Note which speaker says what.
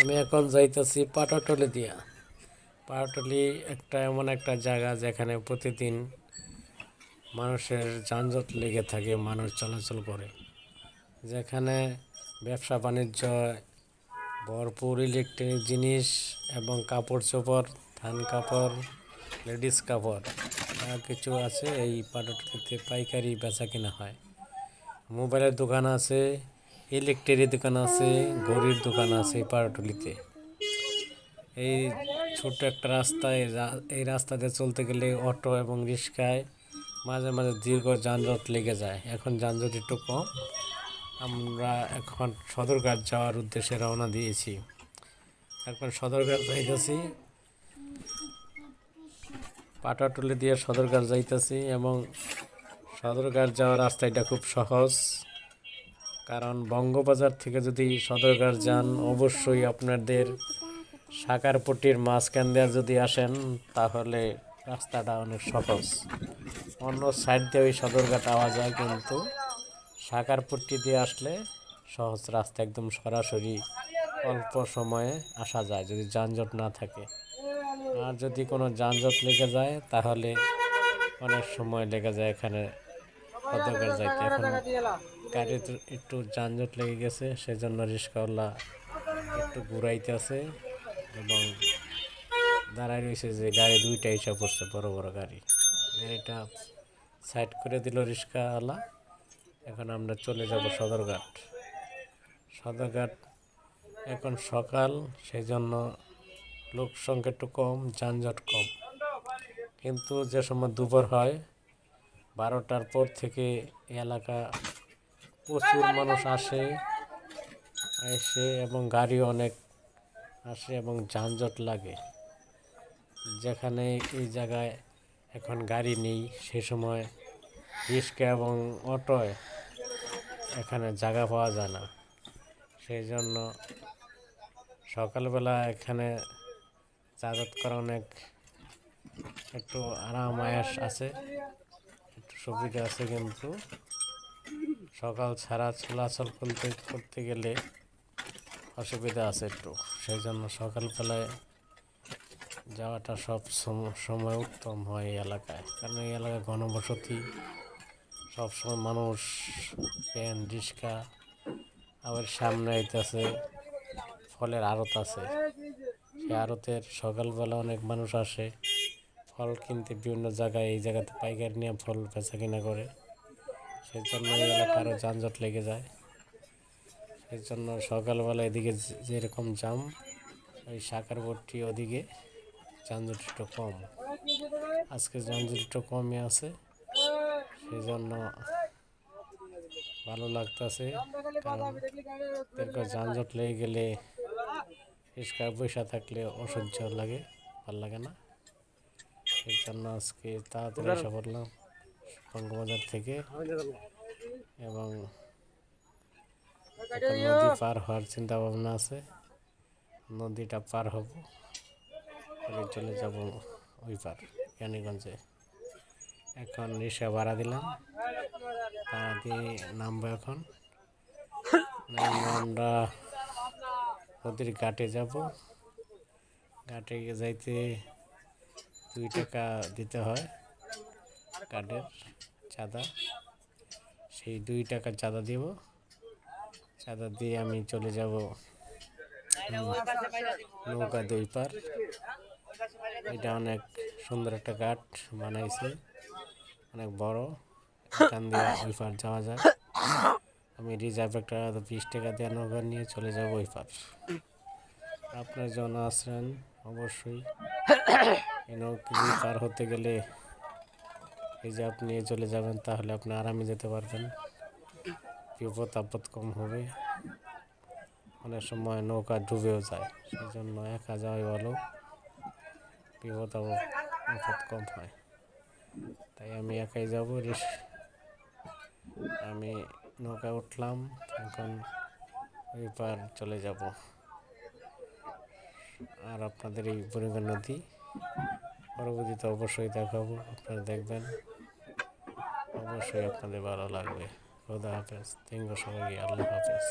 Speaker 1: আমি এখন যাইতেছি পাটাটলি দিয়া। পাটাটলি একটা এমন একটা জায়গা যেখানে প্রতিদিন মানুষের যানজট লেগে থাকে, মানুষ চলাচল করে। যেখানে ব্যবসা বাণিজ্য, ভরপুর ইলেকট্রনিক জিনিস এবং কাপড় চোপড়, ধান কাপড়, লেডিস কাপড়, যা কিছু আছে এই পাটাটলিতে পাইকারি বেচা কিনা হয়। মোবাইলের দোকান আছে ইলেকট্রিক দোকান আছে, ঘড়ির দোকান আছে এই পাটাটলিতে এই ছোট্ট একটা রাস্তায় এই রাস্তা দিয়ে চলতে গেলে অটো এবং রিক্সায় মাঝে মাঝে দীর্ঘ যানজট লেগে যায়। এখন যানজট একটু কম। আমরা এখন সদরঘাট যাওয়ার উদ্দেশ্যে রওনা দিয়েছি। এখন সদরঘাট যাইতেছি। পাটাটুলি দিয়ে সদরঘাট যাইতেছি এবং সদরঘাট যাওয়ার রাস্তাটা খুব সহজ। কারণ বঙ্গবাজার থেকে যদি সদরঘাট যান, অবশ্যই আপনাদের সাকারপট্টির মাঝখান দিয়ে যদি আসেন, তাহলে রাস্তাটা অনেক সহজ। অন্য সাইড দিয়ে ওই সদরঘাট আওয়া যায়, কিন্তু সাকারপট্টি দিয়ে আসলে সহজ রাস্তা, একদম সরাসরি অল্প সময়ে আসা যায়, যদি যানজট না থাকে। আর যদি কোনো যানজট লেগে যায়, তাহলে অনেক সময় লেগে যায় এখানে সদরঘাট যাইতে। এখন গাড়িতে একটু যানজট লেগে গেছে, সেজন্য রিক্সাওয়ালা একটু ঘুরাইতেছে এবং দাঁড়ায় রয়েছে যে গাড়ি দুইটা এসে পড়ছে, বড় বড় গাড়ি। গাড়িটা সাইড করে দিল রিক্সাওয়ালা এখন আমরা চলে যাব সদরঘাট। সদরঘাট এখন সকাল সেই জন্য লোক সংখ্যা একটু কম, যানজট কম। কিন্তু যে সময় দুপুর হয়, বারোটার পর থেকে এলাকা প্রচুর মানুষ আসে, এসে এবং গাড়ি অনেক আসে এবং যানজট লাগে। যেখানে এই জায়গায় এখন গাড়ি নেই, সে সময় রিক্সা এবং অটোয় এখানে জায়গা পাওয়া যায় না। সেই জন্য সকালবেলা এখানে যাতায়াত করা অনেক একটু আরাম আয়াস আছে, একটু সুবিধা আছে কিন্তু সকাল ছাড়া চলাচল করতে করতে গেলে অসুবিধা আছে একটু। সেই জন্য সকালবেলায় যাওয়াটা সব সম- সময় উত্তম হয় এই এলাকায়। কারণ এই এলাকায় ঘনবসতি, সবসময় মানুষ প্যান রিক্সা, আবার সামনে আইতেছে, ফলের আড়ত আছে। সেই আড়তের সকালবেলা অনেক মানুষ আসে, ফল কিনতে বিভিন্ন জায়গায়, এই জায়গাতে পাইকারি নিয়ে ফল বেচা কিনা করে। সেই জন্য এই আরও যানজট লেগে যায়। সেই জন্য সকালবেলা এদিকে যেরকম জাম ওই সাকারবর্তী ওদিকে যানজট একটু কম। আজকে যানজট একটু কমই আছে সেই জন্য ভালো লাগতেছে। কারণ দীর্ঘ যানজট লেগে গেলে রিক্সায় পয়সা থাকলে অসহ্য লাগে ভালো লাগে না। সেই জন্য আজকে তাড়াতাড়ি এসে পড়লাম। বঙ্গবাজার থেকে এবং নদী পার হওয়ার চিন্তা ভাবনা আছে। নদীটা পার হব করে চলে যাব ওই পার জ্ঞানীগঞ্জে এখন রিক্সা ভাড়া দিলাম ভাড়া দিয়ে নামবো এখন। আমরা নদীর ঘাটে যাব। ঘাটে গিয়ে যাইতে দুই টাকা দিতে হয়। কার্ডের চাঁদা। সেই দুই টাকার চাঁদা দিব। চাঁদা দিয়ে আমি চলে যাব নৌকা দুই পার এটা অনেক সুন্দর একটা ঘাট বানাইছে। অনেক বড়। এখান দিয়ে ওই পার যাওয়া যায় আমি রিজার্ভ একটা বিশ টাকা দিয়ে নৌকা নিয়ে চলে যাব ওই পার আপনার জন আসেন অবশ্যই। এই নৌকা পার হতে গেলে রিজার্ভ আপনি চলে যাবেন, তাহলে আপনি আরামে যেতে পারবেন। বিপদ আপদ কম হবে। অনেক সময় নৌকা ডুবেও যায়, সেই জন্য একা যাওয়াই ভালো। বিপদ আপদ কম হয়। তাই আমি একাই যাব। আমি নৌকায় উঠলাম এখন ওই পার চলে যাব। আর আপনাদের এই বুড়িগঙ্গা নদী, পরবর্তীতে অবশ্যই দেখাবো, আপনারা দেখবেন। অবশ্যই আপনাদের ভালো লাগবে। খোদা হাফেজ। তিনগো ইউ সবাইকে আল্লাহ হাফেজ।